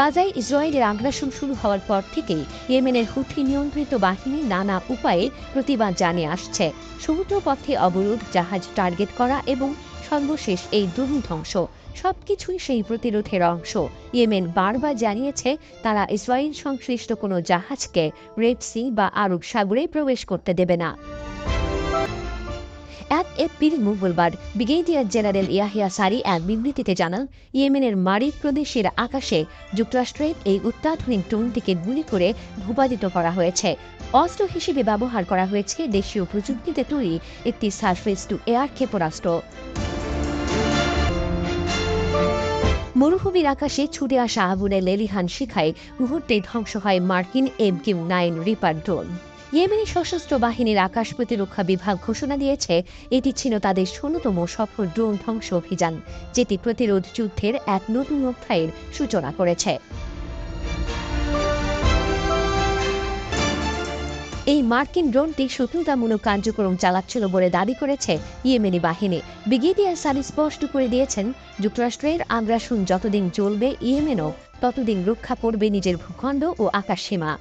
গাজায় ইসরায়েলের আগ্রাসন শুরু হওয়ার পর থেকেই ইয়েমেনের হুথি নিয়ন্ত্রিত বাহিনী নানা উপায়ে প্রতিবাদ জানিয়ে আসছে। সমুদ্রপথে অবরোধ, জাহাজ টার্গেট করা এবং সর্বশেষ এই দ্রুম ধ্বংস সবকিছুই সেই প্রতিরোধের অংশ। ইয়েমেন বারবার জানিয়েছে তারা ইসরায়েল সংশ্লিষ্ট কোনো জাহাজকে রেড সি বা আরব সাগরে প্রবেশ করতে দেবে না। এক এপ্রিল মঙ্গলবার ব্রিগেডিয়ার জেনারেল ইয়াহিয়া সারি এক বিবৃতিতে জানান, ইয়েমেনের মারিব প্রদেশের আকাশে যুক্তরাষ্ট্রের এই অত্যাধুনিক ড্রোনটিকে গুলি করে ভূপাতিত করা হয়েছে। অস্ত্র হিসেবে ব্যবহার করা হয়েছে দেশীয় প্রযুক্তিতে তৈরি একটি সারফেস টু এয়ার ক্ষেপণাস্ত্র। মরুভূমির আকাশে ছুটে আসা আগুনে লেলিহান শিখায় মুহূর্তে ধ্বংস হয় মার্কিন M Q nine Reaper drone. Yemeni সশস্ত্র বাহিনীর আকাশ প্রতিরক্ষা বিভাগ ঘোষণা দিয়েছে, এটি ছিল তাদের ষোলতম সফল ড্রোন ধ্বংস অভিযান, যেটি প্রতিরোধ যুদ্ধের এক নতুন অধ্যায়ের সূচনা করেছে। এই মার্কিন ড্রোনটি শত্রুতামূলক কার্যক্রম চালাচ্ছিল বলে দাবি করেছে ইয়েমেনি বাহিনী। ব্রিগেডিয়ার সারি স্পষ্ট করে দিয়েছেন, যুক্তরাষ্ট্রের আগ্রাসন যতদিন চলবে ইয়েমেনও ততদিন রক্ষা করবে নিজের ভূখণ্ড ও আকাশসীমা।